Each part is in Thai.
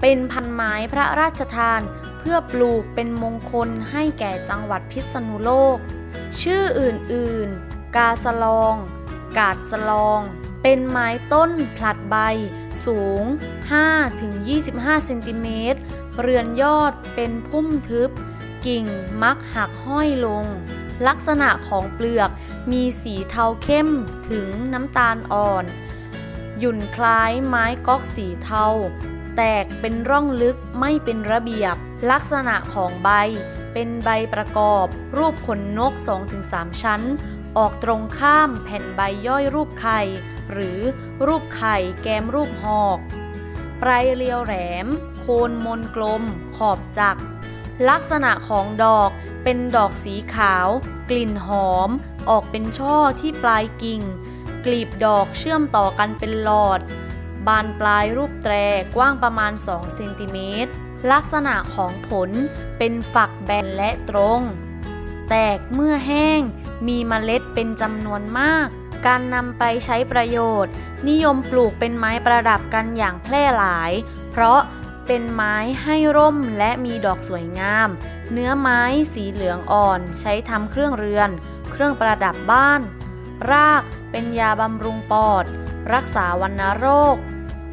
เป็นพันไม้พระราชทาน เพื่อปลูกเป็นมงคลให้แก่จังหวัดพิษณุโลก ชื่ออื่นๆ กาสลอง กาดสลอง เป็นไม้ต้นผลัดใบ สูง 5-25เซนติเมตร เรือนยอดเป็นพุ่มทึบ กิ่งมักหักห้อยลงลักษณะของเปลือกมีสีเทาเข้มถึงน้ำตาลอ่อน ยุ่นคล้ายไม้ก๊อกสีเทา แตกเป็นร่องลึกไม่เป็นระเบียบ ลักษณะของใบ เป็นใบประกอบ รูปขนนก 2-3 ชั้น ออกตรงข้ามแผ่นใบย่อยรูปไข่ หรือรูปไข่แกมรูปหอกปลายเรียวแหลม โคนมนกลม ขอบจักลักษณะของดอกเป็นดอกสีขาว กลิ่นหอม ออกเป็นช่อที่ปลายกิ่ง กลีบดอกเชื่อมต่อกันเป็นหลอด บานปลายรูปแตรกว้างประมาณ 2 เซนติเมตร ลักษณะของผลเป็นฝักแบนและตรง แตกเมื่อแห้ง มีเมล็ดเป็นจำนวนมาก การนำไปใช้ประโยชน์ นิยมปลูกเป็นไม้ประดับกันอย่างแพร่หลาย เพราะเป็นไม้ให้ร่มและมีดอกสวยงาม เนื้อไม้สีเหลืองอ่อนใช้ทำเครื่องเรือน เครื่องประดับบ้าน ราก เป็นยาบำรุงปอด รักษาวัณโรค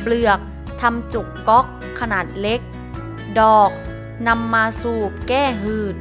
เปลือกทำจุกก๊อกขนาดเล็ก ดอกนำมาสูบแก้หืด